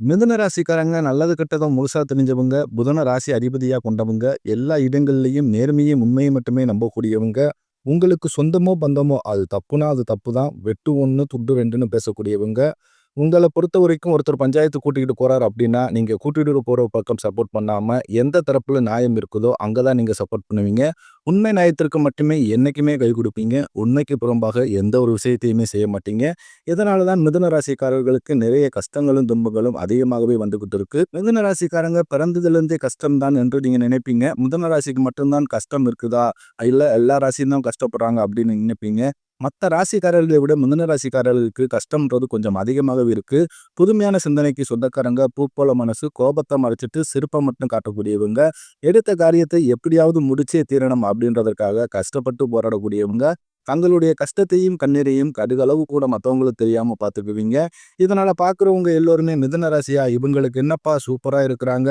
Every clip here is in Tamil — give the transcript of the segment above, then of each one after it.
மிதுன ராசிக்காரங்க நல்லது கெட்டதும் முழுசாக தெரிஞ்சவங்க, புதன ராசி அதிபதியாக கொண்டவங்க, எல்லா இடங்கள்லையும் நேர்மையும், உண்மையும் மட்டுமே நம்பக்கூடியவங்க, உங்களுக்கு சொந்தமோ, பந்தமோ அது தப்புனா அது தப்பு தான். வெட்டு ஒன்று துட்டு ரெண்டுன்னு பேசக்கூடியவங்க. உங்களை பொறுத்த வரைக்கும் ஒருத்தர் பஞ்சாயத்து கூட்டிக்கிட்டு போறாரு அப்படின்னா, நீங்க கூட்டிகிட்டு போற பக்கம் சப்போர்ட் பண்ணாம, எந்த தரப்புல நியாயம் இருக்குதோ, அங்கே தான் நீங்க சப்போர்ட் பண்ணுவீங்க. உண்மை நியாயத்திற்கு மட்டுமே என்னைக்குமே கை கொடுப்பீங்க. உண்மைக்கு புறம்பாக எந்த ஒரு விஷயத்தையுமே செய்ய மாட்டீங்க. இதனால தான் மிதுன ராசிக்காரர்களுக்கு நிறைய கஷ்டங்களும், துன்பங்களும் அதிகமாகவே வந்துகிட்டு இருக்கு. மிதுன ராசிக்காரங்க பிறந்ததுலேருந்தே கஷ்டம் தான் என்று நீங்க நினைப்பீங்க. மிதுன ராசிக்கு மட்டும்தான் கஷ்டம் இருக்குதா? இல்ல எல்லா ராசியும் தான் கஷ்டப்படுறாங்க அப்படின்னு நினைப்பீங்க. மற்ற ராசிக்காரர்களை விட மிதுன ராசிக்காரர்களுக்கு கஷ்டம்ன்றது கொஞ்சம் அதிகமாகவே இருக்குது புதுமையான சிந்தனைக்கு சொந்தக்காரங்க, பூப்போல மனசு, கோபத்தை மறைச்சிட்டு சிற்பம் மட்டும் காட்டக்கூடியவங்க, எடுத்த காரியத்தை எப்படியாவது முடிச்சே தீரணும் அப்படின்றதற்காக கஷ்டப்பட்டு போராடக்கூடியவங்க, தங்களுடைய கஷ்டத்தையும், கண்ணீரையும் கடுகளவு கூட மற்றவங்களுக்கு தெரியாமல் பார்த்துக்குவீங்க. இதனால் பார்க்குறவங்க எல்லோருமே மிதன ராசியா? இவங்களுக்கு என்னப்பா? சூப்பராக இருக்கிறாங்க,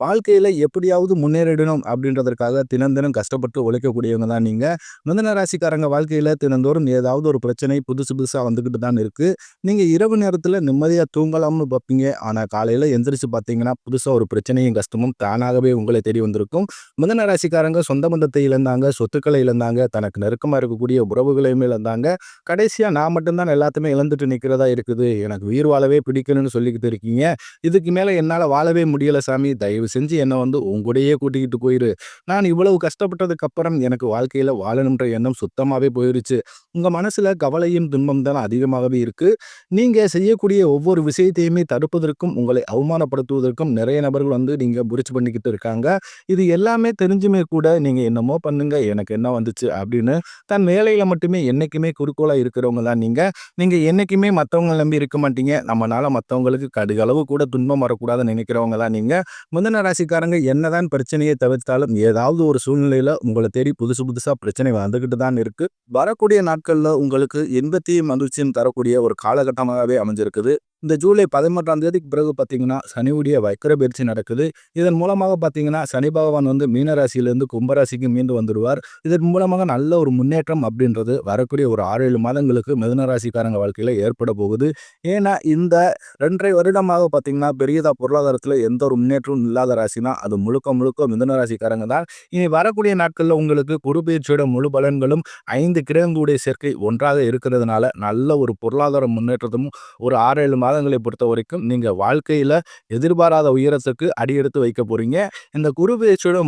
வாழ்க்கையில் எப்படியாவது முன்னேறிடணும் அப்படின்றதற்காக தினம் தினம் கஷ்டப்பட்டு உழைக்கக்கூடியவங்க தான் நீங்கள் மிதன ராசிக்காரங்க வாழ்க்கையில் தினந்தோறும் ஏதாவது ஒரு பிரச்சனை புதுசு புதுசாக வந்துக்கிட்டு தான் இருக்குது நீங்கள் இரவு நேரத்தில் நிம்மதியாக தூங்கலாம்னு பார்ப்பீங்க. ஆனால் காலையில் எந்திரிச்சு பார்த்தீங்கன்னா, புதுசாக ஒரு பிரச்சனையும், கஷ்டமும் தானாகவே உங்களை தேடி வந்திருக்கும். மிதன ராசிக்காரங்க சொந்த பந்தத்தை இழந்தாங்க, சொத்துக்களை இழந்தாங்க, தனக்கு நெருக்கமாக இருக்கக்கூடிய உறவுகளையுமே இழந்தாங்க. கடைசியாக நான் மட்டும்தான் எல்லாத்தையுமே இழந்துட்டு நிற்கிறதா இருக்குது. எனக்கு உயிர் வாழவே பிடிக்கணும்னு சொல்லிக்கிட்டு இருக்கீங்க. இதுக்கு மேலே என்னால் வாழவே முடியல சாமி. தயவு செஞ்சு என்னை வந்து உன் கூட்டிக்கிட்டு போயிரு. நான் இவ்வளவு கஷ்டப்பட்டதுக்கு அப்புறம் எனக்கு வாழ்க்கையில் வாழணுன்ற எண்ணம் சுத்தமாகவே போயிருச்சு. உங்கள் மனசில் கவலையும், துன்பம் தான் அதிகமாகவே இருக்குது நீங்கள் செய்யக்கூடிய ஒவ்வொரு விஷயத்தையுமே தடுப்பதற்கும், உங்களை அவமானப்படுத்துவதற்கும் நிறைய நபர்கள் வந்து நீங்கள் புரிச்சு பண்ணிக்கிட்டு இருக்காங்க. இது எல்லாமே தெரிஞ்சுமே கூட நீங்கள் என்னமோ பண்ணுங்க, எனக்கு என்ன வந்துச்சு அப்படின்னு தன் வேலையில் மட்டுமே என்னைக்குமே குறிக்கோளாக இருக்கிறவங்க தான் நீங்கள் நீங்கள் என்றைக்குமே மத்தவங்கள நம்பி இருக்க மாட்டீங்க. நம்மளால் மற்றவங்களுக்கு கடுகளவு கூட துன்பம் வரக்கூடாதுன்னு நினைக்கிறவங்க தான் நீங்க. மிதுன ராசிக்காரங்க என்னதான் பிரச்சனையை தவிர்த்தாலும், ஏதாவது ஒரு சூழ்நிலையில உங்களை தேடி புதுசு புதுசா பிரச்சனை வந்துகிட்டு தான் இருக்கு. வரக்கூடிய நாட்கள்ல உங்களுக்கு இன்பத்தையும், மகிழ்ச்சியும் தரக்கூடிய ஒரு காலகட்டமாகவே அமைஞ்சிருக்குது. இந்த ஜூலை 11ஆம் தேதிக்கு பிறகு பார்த்தீங்கன்னா, சனியுடைய வக்ர பயிற்சி நடக்குது. இதன் மூலமாக பார்த்தீங்கன்னா, சனி பகவான் வந்து மீனராசியிலேருந்து கும்பராசிக்கு மீண்டு வந்துடுவார். இதன் மூலமாக நல்ல ஒரு முன்னேற்றம் அப்படின்றது வரக்கூடிய ஒரு 6, 7 மாதங்களுக்கு மிதுன ராசிக்காரங்க ஏற்பட போகுது. ஏன்னா, இந்த 2 1/2 வருடமாக பார்த்தீங்கன்னா, பெரியதாக பொருளாதாரத்தில் எந்த ஒரு முன்னேற்றமும் இல்லாத ராசினா, அது முழுக்க முழுக்க மிதனராசிக்காரங்க தான். இனி வரக்கூடிய நாட்களில் உங்களுக்கு குரு முழு பலன்களும், ஐந்து கிரகங்களுடைய சேர்க்கை ஒன்றாக இருக்கிறதுனால, நல்ல ஒரு பொருளாதார முன்னேற்றத்தும் ஒரு 6, 7 மாதங்களை பொறுத்தவரைக்கும் நீங்கள் வாழ்க்கையில் எதிர்பாராத உயரத்துக்கு அடியெடுத்து வைக்க போகிறீங்க இந்த குரு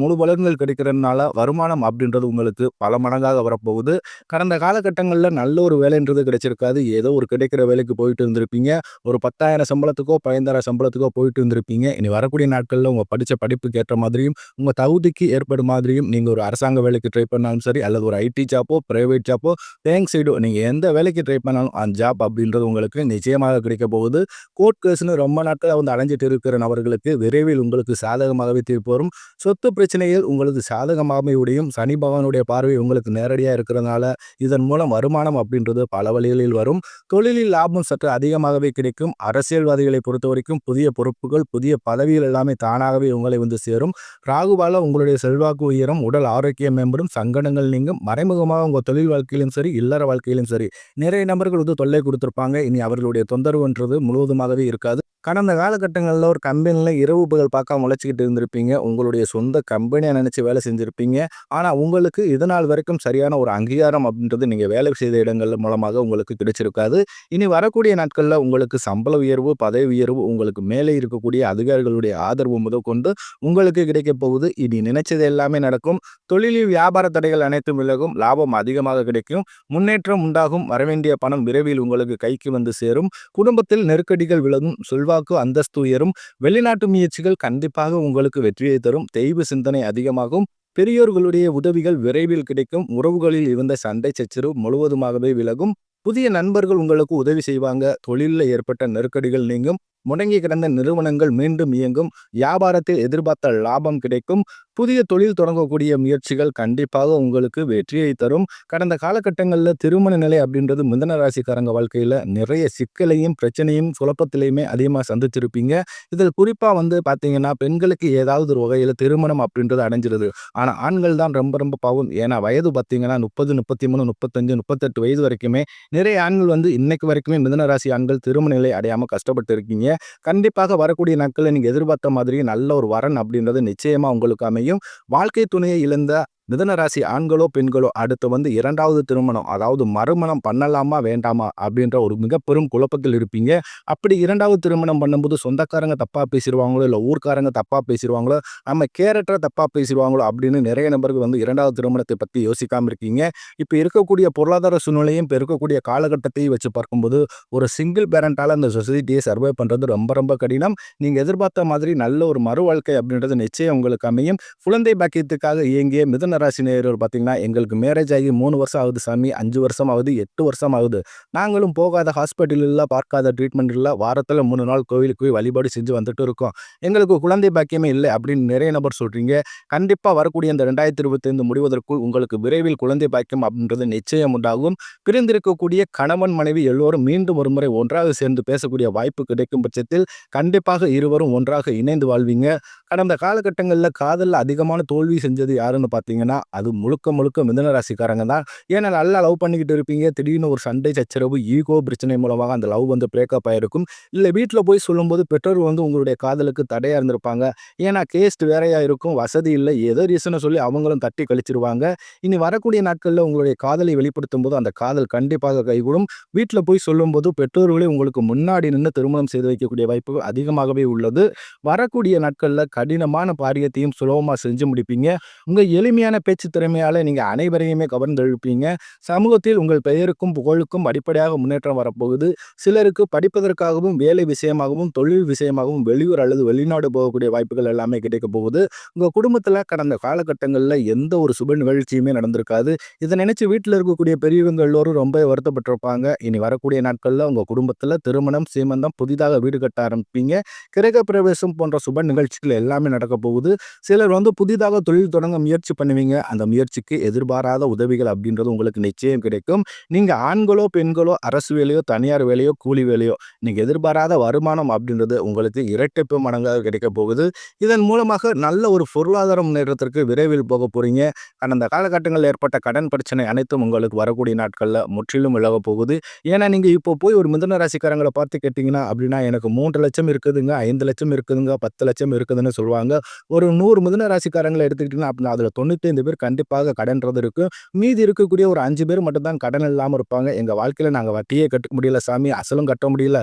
முழு பலன்கள் கிடைக்கிறதுனால, வருமானம் அப்படின்றது உங்களுக்கு பல மடங்காக வரப்போகுது. கடந்த காலகட்டங்களில் நல்ல ஒரு வேலைன்றது கிடைச்சிருக்காது. ஏதோ ஒரு கிடைக்கிற வேலைக்கு போயிட்டு இருந்திருப்பீங்க. ஒரு 10,000 சம்பளத்துக்கோ, 15,000 சம்பளத்துக்கோ போயிட்டு இருந்திருப்பீங்க. இனி வரக்கூடிய நாட்களில் உங்கள் படித்த படிப்புக்கு ஏற்ற மாதிரியும், உங்கள் தகுதிக்கு ஏற்படும் மாதிரியும் நீங்கள் ஒரு அரசாங்க வேலைக்கு ட்ரை பண்ணாலும் சரி, அல்லது ஒரு ஐடி ஜாப்போ, பிரைவேட் ஜாப்போ, தேங்க்ஸ் சைடோ நீங்கள் எந்த வேலைக்கு ட்ரை பண்ணாலும் அந்த ஜாப் அப்படின்றது உங்களுக்கு நிச்சயமாக கிடைக்க போகுது. கோர்ட் கேஸ்னு ரொம்ப நாட்கள் வந்து அலைஞ்சிட்டு இருக்கிற நபர்களுக்கு விரைவில் உங்களுக்கு சாதகமாகவே தீர்ப்பு வரும். சொத்து பிரச்சனையில் உங்களுக்கு சாதகமாகவே உடையும் சனி பகவானுடைய பார்வை உங்களுக்கு நேரடியாக இருக்கிறதுனால, இதன் மூலம் வருமானம் அப்படின்றது பல வழிகளில் வரும். தொழிலில் லாபம் சற்று அதிகமாகவே கிடைக்கும். அரசியல்வாதிகளை பொறுத்தவரைக்கும் புதிய பொறுப்புகள், புதிய பதவிகள் எல்லாமே தானாகவே உங்களை வந்து சேரும். ராகுவால உங்களுடைய செல்வாக்கு உயரும், உடல் ஆரோக்கியம் மேம்படும், சங்கடங்கள் நீங்கும். மறைமுகமாக உங்கள் தொழில் வாழ்க்கையிலும் சரி, இல்லற வாழ்க்கையிலும் சரி, நிறைய நபர்கள் வந்து தொல்லை கொடுத்துருப்பாங்க இனி அவர்களுடைய தொந்தரவுன்றது முழுவதுமாகவே இருக்காது. கடந்த காலகட்டங்களில் ஒரு கம்பெனியில் இரவு பகல் பார்க்காம உழைச்சிக்கிட்டு இருந்திருப்பீங்க. உங்களுடைய சொந்த கம்பெனியாக நினச்சி வேலை செஞ்சுருப்பீங்க ஆனால் உங்களுக்கு இதனால் வரைக்கும் சரியான ஒரு அங்கீகாரம் அப்படின்றது நீங்கள் வேலை செய்த இடங்கள் மூலமாக உங்களுக்கு கிடைச்சிருக்காது. இனி வரக்கூடிய நாட்களில் உங்களுக்கு சம்பள உயர்வு, பதவி உயர்வு, உங்களுக்கு மேலே இருக்கக்கூடிய அதிகாரிகளுடைய ஆதரவு முதற்கொண்டு உங்களுக்கு கிடைக்கப் போகுது. இனி நினைச்சது எல்லாமே நடக்கும். தொழிலில் வியாபார தடைகள் அனைத்தும் விலகும். லாபம் அதிகமாக கிடைக்கும். முன்னேற்றம் உண்டாகும். வரவேண்டிய பணம் விரைவில் உங்களுக்கு கைக்கு வந்து சேரும். குடும்பத்தில் நெருக்கடிகள் விலகும். செல்வாக்கு, அந்தஸ்து உயரும். வெளிநாட்டு முயற்சிகள் கண்டிப்பாக உங்களுக்கு வெற்றியை தரும். தெய்வ சிந்தனை அதிகமாகும். பெரியோர்களுடைய உதவிகள் விரைவில் கிடைக்கும். உறவுகளில் இருந்த சண்டை சச்சரவு முழுவதுமாகவே விலகும். புதிய நண்பர்கள் உங்களுக்கு உதவி செய்வாங்க. தொழிலில் ஏற்பட்ட நெருக்கடிகள் நீங்கும். முடங்கி கிடந்த நிறுவனங்கள் மீண்டும் இயங்கும் வியாபாரத்தில் எதிர்பார்த்த லாபம் கிடைக்கும் புதிய தொழில் தொடங்கக்கூடிய முயற்சிகள் கண்டிப்பாக உங்களுக்கு வெற்றியை தரும். கடந்த காலகட்டங்களில் திருமண நிலை அப்படின்றது மிதன ராசிக்காரங்க வாழ்க்கையில் நிறைய சிக்கலையும் பிரச்சனையும் குழப்பத்திலையுமே அதிகமாக சந்திச்சிருப்பீங்க. இதில் குறிப்பாக வந்து பார்த்தீங்கன்னா பெண்களுக்கு ஏதாவது ஒரு வகையில் திருமணம் அப்படின்றது அடைஞ்சிருது. ஆனால் ஆண்கள் தான் ரொம்ப ரொம்ப பாவம். ஏன்னா வயது பார்த்தீங்கன்னா முப்பது முப்பத்தி மூணு முப்பத்தஞ்சு முப்பத்தெட்டு வயது வரைக்குமே நிறைய ஆண்கள் வந்து இன்னைக்கு வரைக்குமே மிதன ராசி ஆண்கள் திருமண நிலை அடையாமல் கஷ்டப்பட்டு இருக்கீங்க. கண்டிப்பாக வரக்கூடிய நாட்களில் நீங்கள் எதிர்பார்த்த மாதிரி நல்ல ஒரு வரன் அப்படின்றது நிச்சயமாக உங்களுக்கு அமையும். வாழ்க்கை துணையை இழந்த மிதன ராசி ஆண்களோ பெண்களோ அடுத்து வந்து இரண்டாவது திருமணம் அதாவது மறுமணம் பண்ணலாமா வேண்டாமா அப்படின்ற ஒரு மிக பெரும் குழப்பத்தில் இருப்பீங்க. அப்படி இரண்டாவது திருமணம் பண்ணும்போது சொந்தக்காரங்க தப்பாக பேசிடுவாங்களோ இல்லை ஊர்க்காரங்க தப்பாக பேசிடுவாங்களோ நம்ம கேரக்டரை தப்பாக பேசிடுவாங்களோ அப்படின்னு நிறைய நபர்கள் வந்து இரண்டாவது திருமணத்தை பற்றி யோசிக்காமல் இருக்கீங்க. இப்போ இருக்கக்கூடிய பொருளாதார சூழ்நிலையும் இப்போ இருக்கக்கூடிய காலகட்டத்தையும் வச்சு பார்க்கும்போது ஒரு சிங்கிள் பேரண்டால் அந்த சொசைட்டியை சர்வை பண்ணுறது ரொம்ப ரொம்ப கடினம். நீங்கள் எதிர்பார்த்த மாதிரி நல்ல ஒரு மறு வாழ்க்கை அப்படின்றது நிச்சயம் உங்களுக்கு அமையும். குழந்தை பாக்கியத்துக்காக இயங்கிய மிதன ராசி நேயர்கள் பார்த்தீங்கன்னா எங்களுக்கு மேரேஜ் ஆகி மூணு வருஷம் ஆகுது சாமி அஞ்சு வருஷம் ஆகுது எட்டு வருஷம் ஆகுது. நாங்களும் போகாத ஹாஸ்பிட்டலில் பார்க்காத ட்ரீட்மெண்ட் இல்லை வாரத்தில் மூணு நாள் கோவிலுக்கு போய் வழிபாடு செஞ்சு வந்துட்டு இருக்கோம். எங்களுக்கு குழந்தை பாக்கியமே இல்லை அப்படின்னு நிறைய நபர் சொல்கிறீங்க கண்டிப்பாக வரக்கூடிய இந்த ரெண்டாயிரத்தி இருபத்தைந்து முடிவதற்குள் உங்களுக்கு விரைவில் குழந்தை பாக்கியம் அப்படின்றது நிச்சயம் உண்டாகும். பிரிந்திருக்கக்கூடிய கணவன் மனைவி எல்லோரும் மீண்டும் ஒரு முறை ஒன்றாக சேர்ந்து பேசக்கூடிய வாய்ப்பு கிடைக்கும் பட்சத்தில் கண்டிப்பாக இருவரும் ஒன்றாக இணைந்து வாழ்வீங்க. கடந்த காலகட்டங்களில் காதலில் அதிகமான தோல்வி செஞ்சது யாருன்னு பார்த்தீங்கன்னா அது முழுக்க முழுக்க மிதன ராசிக்காரங்க தான். ஏன்னா நல்லா லவ் பண்ணிக்கிட்டு இருப்பீங்க. திடீர்னு ஒரு சண்டை சச்சரவு ஈகோ பிரச்சனை மூலமாக அந்த லவ் வந்து பிரேக்கப் ஆகிருக்கும் இல்லை வீட்டில் போய் சொல்லும்போது பெற்றோர் வந்து உங்களுடைய காதலுக்கு தடையாக இருந்திருப்பாங்க. ஏன்னா கேஸ்ட் வேறையாக இருக்கும். வசதி இல்லை. ஏதோ ரீசனை சொல்லி அவங்களும் தட்டி கழிச்சிருவாங்க. இனி வரக்கூடிய நாட்களில் உங்களுடைய காதலை வெளிப்படுத்தும் போது அந்த காதல் கண்டிப்பாக கைகூடும். வீட்டில் போய் சொல்லும்போது பெற்றோர்களே உங்களுக்கு முன்னாடி நின்று திருமணம் செய்து வைக்கக்கூடிய வாய்ப்பு அதிகமாகவே உள்ளது. வரக்கூடிய நாட்களில் கடினமான பாரியத்தையும் சுலபமாக செஞ்சு முடிப்பீங்க. உங்கள் எளிமையான பேச்சு திறமையால் நீங்கள் அனைவரையுமே கவர்ந்தெழுப்பீங்க சமூகத்தில் உங்கள் பெயருக்கும் புகழுக்கும் அடிப்படையாக முன்னேற்றம் வரப்போகுது. சிலருக்கு படிப்பதற்காகவும் வேலை விஷயமாகவும் தொழில் விஷயமாகவும் வெளியூர் அல்லது வெளிநாடு போகக்கூடிய வாய்ப்புகள் எல்லாமே கிடைக்க போகுது. உங்கள் குடும்பத்தில் கடந்த காலகட்டங்களில் எந்த ஒரு சுப நிகழ்ச்சியுமே நடந்திருக்காது. இதை நினச்சி வீட்டில் இருக்கக்கூடிய பெரியவங்க எல்லோரும் ரொம்ப வருத்தப்பட்டிருப்பாங்க. இனி வரக்கூடிய நாட்களில் உங்கள் குடும்பத்தில் திருமணம் சீமந்தம் புதிதாக வீடு கட்ட ஆரம்பிப்பீங்க. கிரக பிரவேசம் போன்ற சுப நிகழ்ச்சிகள் எல்லாமே நடக்க போகுது. சிலர் வந்து புதிதாக தொழில் தொடங்க முயற்சி பண்ணுவீங்க. அந்த முயற்சிக்கு எதிர்பாராத உதவிகள் அப்படின்றது உங்களுக்கு நிச்சயம் கிடைக்கும். நீங்கள் ஆண்களோ பெண்களோ அரசு வேலையோ தனியார் வேலையோ கூலி வேலையோ நீங்கள் எதிர்பாராத வருமானம் அப்படின்றது உங்களுக்கு இரட்டிப்பு மடங்காக கிடைக்க போகுது. இதன் மூலமாக நல்ல ஒரு பொருளாதார முன்னேற்றத்திற்கு விரைவில் போக போகிறீங்க கடந்த காலகட்டங்களில் ஏற்பட்ட கடன் பிரச்சனை அனைத்தும் உங்களுக்கு வரக்கூடிய நாட்களில் முற்றிலும் விலக போகுது. ஏன்னா நீங்கள் இப்போ போய் ஒரு மிதன ராசிக்காரங்களை பார்த்து கேட்டிங்கன்னா அப்படின்னா எனக்கு மூன்று லட்சம் இருக்குதுங்க ஐந்து லட்சம் இருக்குதுங்க பத்து லட்சம் இருக்குதுன்னு சொல்லுவாங்க. ஒரு நூறு மிதன ராசிக்காரங்களை எடுத்துக்கிட்டிங்கன்னா அப்படின்னா அதில் தொண்ணூற்றி தொண்ணூத்தைந்து பேர் கண்டிப்பாக கடன்றது இருக்கும் மீதி இருக்கக்கூடிய ஒரு அஞ்சு பேர் மட்டும்தான் கடன் இல்லாமல் இருப்பாங்க. எங்கள் வாழ்க்கையில் நாங்கள் வட்டியே கட்ட முடியல சாமி. அசலும் கட்ட முடியல.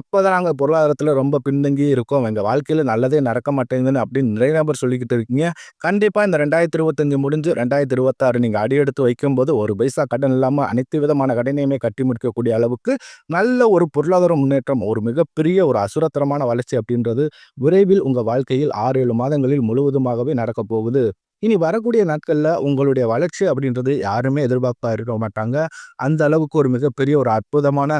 எப்போ தான் நாங்கள் பொருளாதாரத்தில் ரொம்ப பின்தங்கி இருக்கோம். எங்கள் வாழ்க்கையில் நல்லதே நடக்க மாட்டேங்குதுன்னு அப்படின்னு நிறைய நபர் சொல்லிக்கிட்டு இருக்கீங்க. கண்டிப்பாக இந்த ரெண்டாயிரத்தி இருபத்தஞ்சு முடிஞ்சு ரெண்டாயிரத்தி இருபத்தாறு நீங்கள் அடி எடுத்து வைக்கும்போது ஒரு பைசா கடன் இல்லாமல் அனைத்து விதமான கடனையுமே கட்டி முடிக்கக்கூடிய அளவுக்கு நல்ல ஒரு பொருளாதார முன்னேற்றம் ஒரு மிகப்பெரிய ஒரு அசுரத்தரமான வளர்ச்சி அப்படின்றது விரைவில் உங்கள் வாழ்க்கையில் ஆறு ஏழு மாதங்களில் முழுவதுமாகவே நடக்கப் போகுது. இனி வரக்கூடிய நாட்களில் உங்களுடைய வளர்ச்சி அப்படின்றது யாருமே எதிர்பார்ப்பா இருக்க மாட்டாங்க. அந்த அளவுக்கு ஒரு மிகப்பெரிய ஒரு அற்புதமான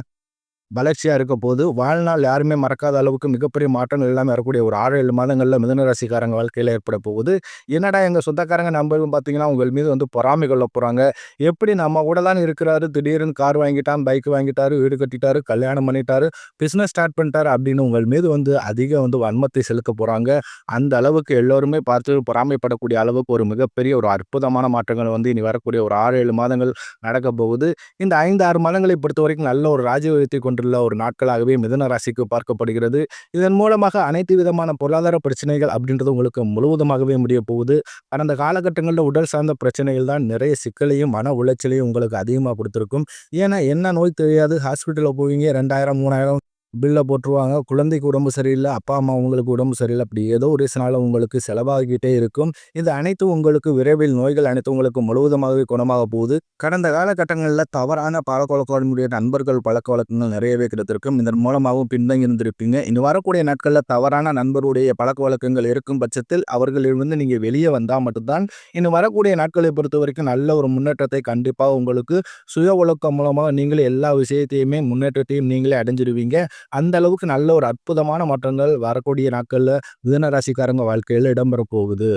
வளர்ச்சியாக இருக்க போது வாழ்நாள் யாருமே மறக்காத அளவுக்கு மிகப்பெரிய மாற்றங்கள் எல்லாமே வரக்கூடிய ஒரு ஆறு ஏழு மாதங்களில் மிதனராசிக்காரங்க வாழ்க்கையில் ஏற்பட போகுது. என்னடா எங்கள் சொந்தக்காரங்க நம்பரும் பார்த்தீங்கன்னா உங்கள் மீது வந்து பொறாமை கொள்ள போகிறாங்க எப்படி நம்ம கூட தான் இருக்கிறாரு திடீர்னு கார் வாங்கிட்டான் பைக் வாங்கிட்டாரு வீடு கட்டிட்டாரு கல்யாணம் பண்ணிட்டாரு பிஸ்னஸ் ஸ்டார்ட் பண்ணிட்டாரு அப்படின்னு உங்கள் மீது வந்து அதிக வந்து வன்மத்தை செலுத்த போகிறாங்க அந்த அளவுக்கு எல்லோருமே பார்த்து பொறாமைப்படக்கூடிய அளவுக்கு ஒரு மிகப்பெரிய ஒரு அற்புதமான மாற்றங்கள் வந்து இனி வரக்கூடிய ஒரு ஆறு ஏழு மாதங்கள் நடக்க போகுது. இந்த ஐந்து ஆறு மாதங்களை பொறுத்த வரைக்கும் நல்ல ஒரு ராஜ்யத்தை கொண்டு கொண்டுள்ள ஒரு நாட்களாகவே மிதன ராசிக்கு பார்க்கப்படுகிறது. இதன் மூலமாக அனைத்து விதமான பொருளாதார பிரச்சனைகள் அப்படின்றது உங்களுக்கு முழுவதுமாகவே முடிய போகுது. கடந்த காலகட்டங்களில் உடல் சார்ந்த பிரச்சனைகள் தான் நிறைய சிக்கலையும் மன உளைச்சலையும் உங்களுக்கு அதிகமாக கொடுத்துருக்கும். ஏன்னா என்ன நோய் தெரியாது? ஹாஸ்பிட்டலில் போவீங்க ரெண்டாயிரம் மூணாயிரம் பில்லை போட்டுருவாங்க. குழந்தைக்கு உடம்பு சரியில்லை அப்பா அம்மா உங்களுக்கு உடம்பு சரியில்லை அப்படி ஏதோ ஒரு ரீசனால் உங்களுக்கு செலவாகிக்கிட்டே இருக்கும். இது அனைத்தும் உங்களுக்கு விரைவில் நோய்கள் அனைத்து உங்களுக்கு முழுவதுமாகவே குணமாக போகுது. கடந்த காலகட்டங்களில் தவறான பழக்க வழக்கமுடைய நண்பர்கள் பழக்க வழக்கங்கள் நிறையவே கிடைத்திருக்கும். இதன் மூலமாகவும் பின்தங்கி இருந்திருப்பீங்க. இனி வரக்கூடிய நாட்களில் தவறான நண்பருடைய பழக்க வழக்கங்கள் இருக்கும் பட்சத்தில் அவர்களிலிருந்து நீங்கள் வெளியே வந்தால் மட்டும்தான் இன்னும் வரக்கூடிய நாட்களை பொறுத்த வரைக்கும் நல்ல ஒரு முன்னேற்றத்தை கண்டிப்பாக உங்களுக்கு சுய ஒழுக்கம் மூலமாக நீங்களே எல்லா விஷயத்தையுமே முன்னேற்றத்தையும் நீங்களே அடைஞ்சிருவீங்க. அந்த அளவுக்கு நல்ல ஒரு அற்புதமான மாற்றங்கள் வரக்கூடிய நாட்களில் மிதன ராசிக்காரங்க வாழ்க்கையில் இடம்பெற போகுது